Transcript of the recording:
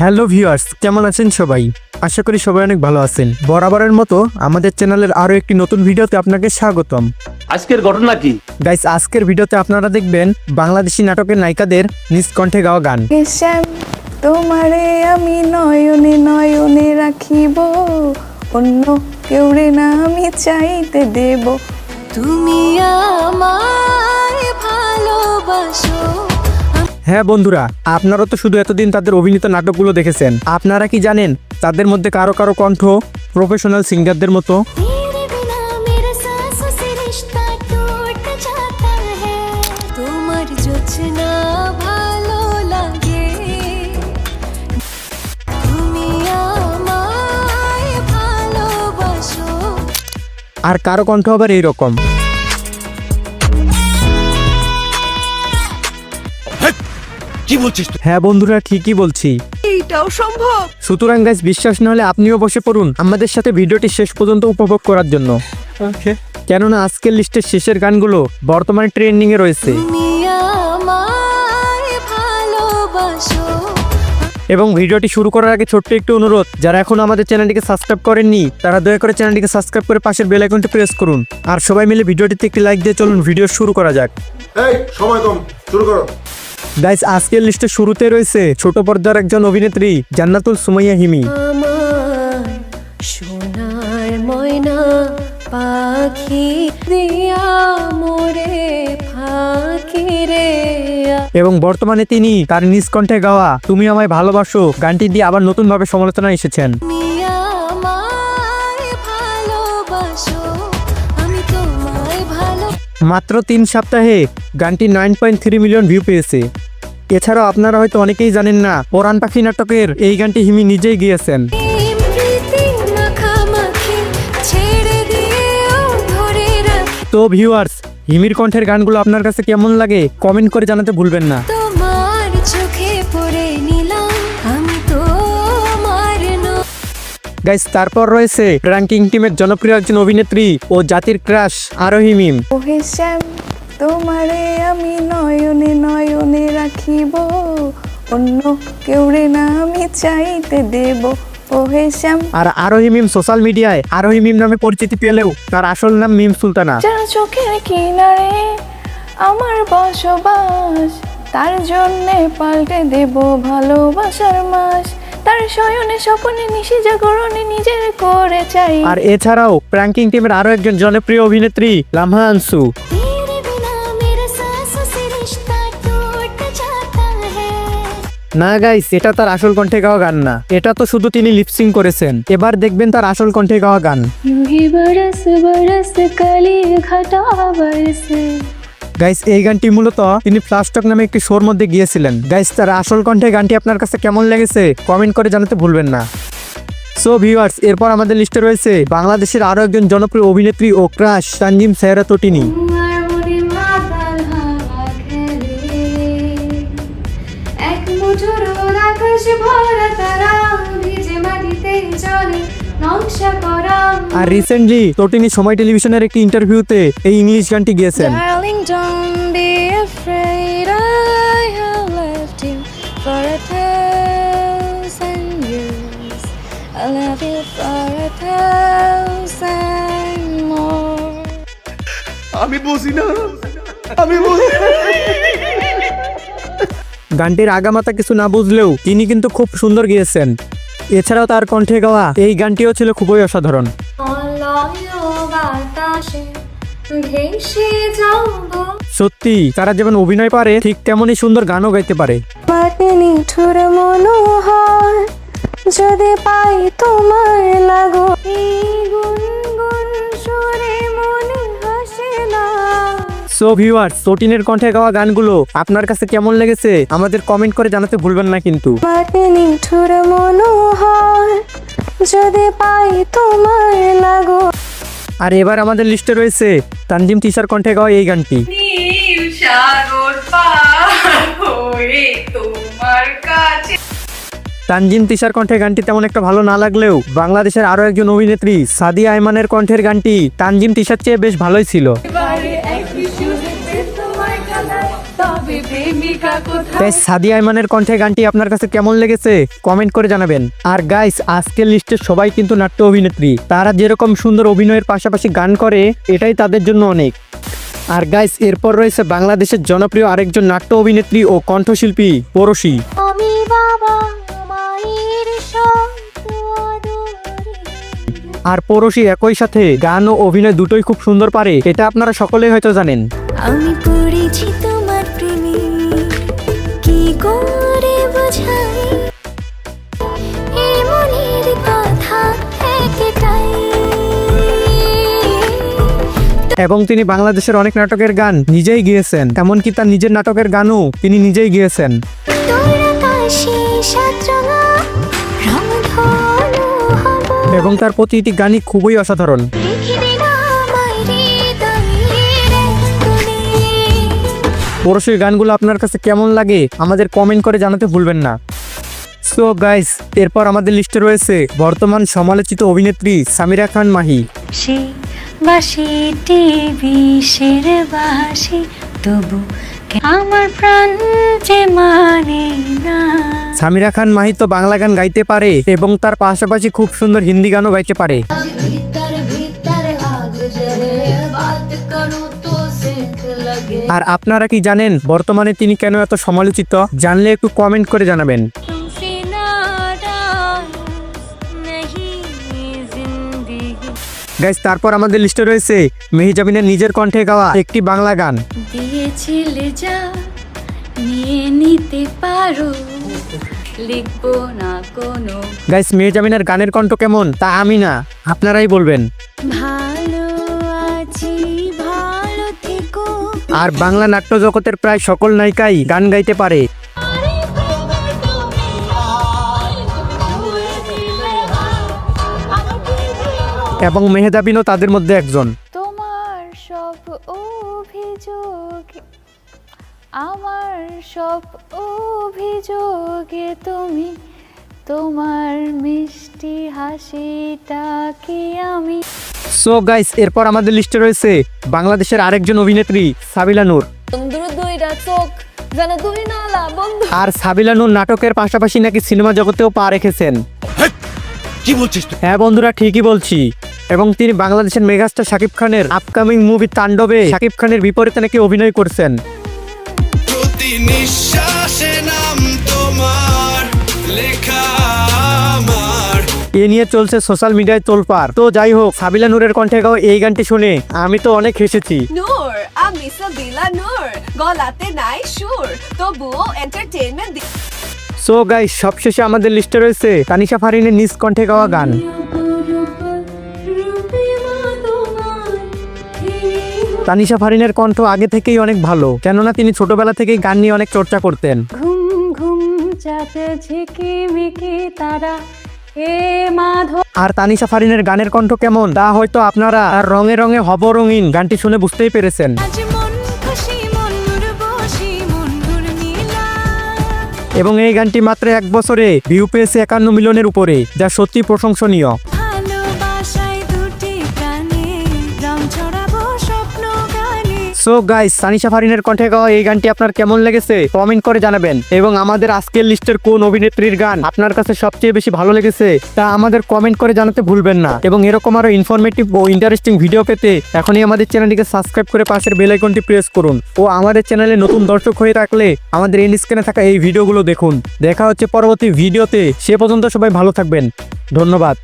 Hello viewers কেমন আছেন সবাই? আশা করি সবাই অনেক ভালো আছেন। বরাবরের মতো আমাদের চ্যানেলের আরও একটি নতুন ভিডিওতে আপনাকে স্বাগতম। আজকের ঘটনা কি? গাইস আজকের ভিডিওতে আপনারা দেখবেন বাংলাদেশি নাটকের নায়িকাদের নিজ কণ্ঠে গাওয়া গান। শ্যাম তোমারে আমি নয়নে নয়নে রাখিব অন্য কেউরে না আমি চাইতে দেব। তুমি আমায় ভালোবাসো। হ্যাঁ বন্ধুরা আপনারা তো শুধু এতদিন তাদের অভিনীত নাটকগুলো দেখেছেন। আপনারা কি জানেন তাদের মধ্যে কারও কারও কণ্ঠ প্রফেশনাল সিঙ্গারদের মতো? আর কারও কণ্ঠ আবার এইরকম। কি বলছিস তুই? হ্যাঁ বন্ধুরা ঠিকই বলছি। এইটাও সম্ভব? সুতরাং গাইজ বিশ্বাস না হলে আপনিও বসে পড়ুন আমাদের সাথে ভিডিওটি শেষ পর্যন্ত উপভোগ করার জন্য। কেননা আজকের লিস্টের শেষের গানগুলো বর্তমানে ট্রেন্ডিং এ রয়েছে। তুমি আমায় ভালোবাসো। এবং ভিডিওটি শুরু করার আগে ছোট্ট একটু অনুরোধ যারা এখন আমাদের চ্যানেলটিকে সাবস্ক্রাইব করেননি তারা দয়া করে চ্যানেলটিকে সাবস্ক্রাইব করে পাশের বেল আইকনটি প্রেস করুন। আর সবাই মিলে ভিডিওটিতে একটি লাইক দিয়ে চলুন ভিডিও শুরু করা যাক। এই সময় কম শুরু করো। গাইজ আজকের লিস্টের শুরুতে রয়েছে ছোট পর্দার একজন অভিনেত্রী জান্নাতুল সুমাইয়া হিমি। সোনার ময়না পাখি দিয়া মোরে ফাঁকি রে। এবং বর্তমানে তিনি তার নিজ কণ্ঠে গাওয়া তুমি আমায় ভালোবাসো গানটি দিয়ে আবার নতুনভাবে সমালোচনা এসেছেন। মাত্র তিন সপ্তাহে গানটি nine point three million view পেয়েছে। এছাড়াও আপনারা হয়তো অনেকেই জানেন না, পরাণ পাখি নাটকের এই গানটি হিমি নিজেই গিয়েছেন। তো ভিউয়ার্স হিমির কণ্ঠের গানগুলো আপনার কাছে কেমন লাগে কমেন্ট করে জানাতে ভুলবেন না। গাইস তারপর রয়েছে র্যাঙ্কিং টিমের জনপ্রিয় একজন অভিনেত্রী ও জাতির ক্রাশ আরোহী মিম। তোমারে আমি নয়নে নয়নে রাখিব। অন্য কেউ রে না আমি চাইতে দেব। আর আরোহী মিম সোশ্যাল মিডিয়ায় আরোহী মিম নামে পরিচিতি পেলেও তার আসল নাম মিম সুলতানা। যার চোখের কিনারে আমার বসবাস তার জন্যে পাল্টে দেব ভালোবাসার মাস। তার শয়নে স্বপনে নিশি জাগরণে নিজের করে চাই আর এছাড়াও প্র্যাঙ্কিং টিমের আরো একজন জনপ্রিয় অভিনেত্রী লামহা আনসু तेरे बिना मेरा सांसों से रिश्ता टूट जाता है না গাইস এটা তার আসল কণ্ঠে গাওয়া গান না এটা তো শুধু তিনি লিপসিং করেছেন এবার দেখবেন তার আসল কণ্ঠে গাওয়া গান यूं ही बरस बरस कली घटा बरसे গাইস এই গানটি মূলত তিনি প্লাস্টক নামে একটি শোর মধ্যে গিয়েছিলেন। গাইস তার আসল কণ্ঠে গানটি আপনার কাছে কেমন লেগেছে কমেন্ট করে জানাতে ভুলবেন না। সো ভিউয়ার্স এরপর আমাদের লিস্টে রয়েছে বাংলাদেশের আরও একজন জনপ্রিয় অভিনেত্রী ও ক্রাশ তানজিম সেহরা তটিনী। ভরা তারা জলে নকশা করা আর রিসেন্টলি তটিনী সময় টেলিভিশনের একটি ইন্টারভিউতে এই ইংলিশ গানটি গিয়েছেন Darling, don't be afraid. I have left you for a thousand years. I love you for a thousand more. আমি বুঝি না আমি বুঝি গানটির আগামাতা কিছু না বুঝলেও তিনি কিন্তু খুব সুন্দর গিয়েছেন এছাড়াও তার কণ্ঠে গাওয়া এই গানটিও ছিল খুবই অসাধারণ। সত্যি তারা যেমন অভিনয় পারে ঠিক তেমনই সুন্দর গানও গাইতে পারে। যদি পাই তোমার লাগো। এই গুনগুন সো ভিউয়ার্স তটিনের কণ্ঠে গাওয়া গানগুলো আপনার কাছে কেমন লেগেছে? আমাদের কমেন্ট করে জানাতে ভুলবেন না কিন্তু। নিঠুর মনোহর যদি পাই তোমার লাগো। আর এবার আমাদের লিস্টে রয়েছে তানজিম তিশার কণ্ঠে গাওয়া এই গানটি। হয়ে তানজিম তিশার কণ্ঠে গানটি তেমন একটা ভালো না লাগলেও বাংলাদেশের আরও একজন অভিনেত্রী সাদিয়া আয়মানের কণ্ঠের গানটি তানজিম তিশার চেয়ে বেশ ভালোই ছিল। গাইস সাদিয়া আইমানের কণ্ঠে গানটি আপনার কাছে কেমন লেগেছে কমেন্ট করে জানাবেন। আর গাইস আজকের লিস্টের সবাই কিন্তু নাট্য অভিনেত্রী। তারা যেরকম সুন্দর অভিনয়ের পাশাপাশি গান করে এটাই তাদের জন্য অনেক। আর গাইস এরপর রয়েছে বাংলাদেশের জনপ্রিয় আরেকজন নাট্য অভিনেত্রী ও কণ্ঠশিল্পী পরশী। আদরে আর পরশী একই সাথে গান ও অভিনয় দুটোই খুব সুন্দর পারে এটা আপনারা সকলেই হয়তো জানেন। আমি কি করে বোঝাই। মনের কথা একটাই। এবং তিনি বাংলাদেশের অনেক নাটকের গান নিজেই গিয়েছেন এমনকি তার নিজের নাটকের গানও তিনি নিজেই গিয়েছেন। এবং তার প্রতিটি গানই খুবই অসাধারণ। পরশুর গানগুলো আপনার কাছে কেমন লাগে আমাদের কমেন্ট করে জানাতে ভুলবেন না। সো গাইস এরপর আমাদের লিস্টে রয়েছে বর্তমান সমালোচিত অভিনেত্রী সামিরা খান মাহি। বাসি তবু আমার প্রাণ যে মানে না। সামিরা খান মাহি তো বাংলা গান গাইতে পারে এবং তার পাশাপাশি খুব সুন্দর হিন্দি গানও গাইতে পারে। আর আপনারা কি জানেন বর্তমানে তিনি কেন এত সমালোচিত? জানলে একটু কমেন্ট করে জানাবেন। গাইজ তারপর আমাদের লিস্টে রয়েছে মেহিজাবিনের নিজের কণ্ঠে গাওয়া একটি বাংলা গান। দিয়েছিলে যা নিয়ে নিতে পারো। লিখব না কোনো মেহিজাবিনের গানের কণ্ঠ কেমন তা আমি না আপনারাই বলবেন। আর বাংলা নাট্য জগতের প্রায় সকল নায়িকাই গান গাইতে পারে। এবং মেহেদাবিনও তাদের মধ্যে একজন। তোমার সব অভিযোগ, আমার সব অভিযোগে তুমি তোমার মিষ্টি হাসিটা কি আমি? সো গাইস এরপর আমাদের লিস্টে রয়েছে বাংলাদেশের আরেকজন অভিনেত্রী সাবিলা নূর। আর সাবিলা নূর নাটকের পাশাপাশি নাকি সিনেমা জগতেও পা রেখেছেন। কি বলছিস তুই? হ্যাঁ বন্ধুরা ঠিকই বলছি। এবং তিনি বাংলাদেশের মেগাস্টার শাকিব খানের আপকামিং মুভি তাণ্ডবে শাকিব খানের বিপরীতে নাকি অভিনয় করছেন। প্রতি নিঃশ্বাসে নাম তোমার লেখা এ নিয়ে চলছে সোশ্যাল মিডিয়ায় তোলপার তো যাই হোক সাবিলা নূরের কণ্ঠে গাও এই গানটি শুনে আমি তো অনেক হেসেছি। নূর আমি সাবিলা নূর গলাতে নাই সুর তবুও এন্টারটেইনমেন্ট সো গাইস সবশেষে আমাদের লিস্টে রয়েছে তানিশা ফারিনের নিজ কণ্ঠে গাওয়া গান। তানিশা ফারিনের কণ্ঠ আগে থেকেই অনেক ভালো কেননা তিনি ছোটবেলা থেকেই গান নিয়ে অনেক চর্চা করতেন। ঘুম ঘুম চাঁদ ঝিকিমিকি তারা আর তানি ফারিনের গানের কণ্ঠ কেমন? তা হয়তো আপনারা আর রঙে রঙে হব রঙিন গানটি শুনে বুঝতেই পেরেছেন। এবং এই গানটি মাত্র এক বছরে ভিউ পেয়েছে একান্ন মিলিয়নের উপরে যা সত্যি প্রশংসনীয়। সো গাইস সানিশা ফারিনের কণ্ঠে গাওয়া এই গানটি আপনার কেমন লেগেছে? কমেন্ট করে জানাবেন। এবং আমাদের আজকের লিস্টের কোন অভিনেত্রীর গান আপনার কাছে সবচেয়ে বেশি ভালো লেগেছে, তা আমাদের কমেন্ট করে জানাতে ভুলবেন না। এবং এরকম আরও ইনফরমেটিভ ও ইন্টারেস্টিং ভিডিও পেতে এখনই আমাদের চ্যানেলটিকে সাবস্ক্রাইব করে পাশের বেল আইকনটি প্রেস করুন। ও আমাদের চ্যানেলে নতুন দর্শক হয়ে থাকলে আমাদের এন্ড স্ক্রিনে থাকা এই ভিডিওগুলো দেখুন। দেখা হচ্ছে পরবর্তী ভিডিওতে সে পর্যন্ত সবাই ভালো থাকবেন। ধন্যবাদ।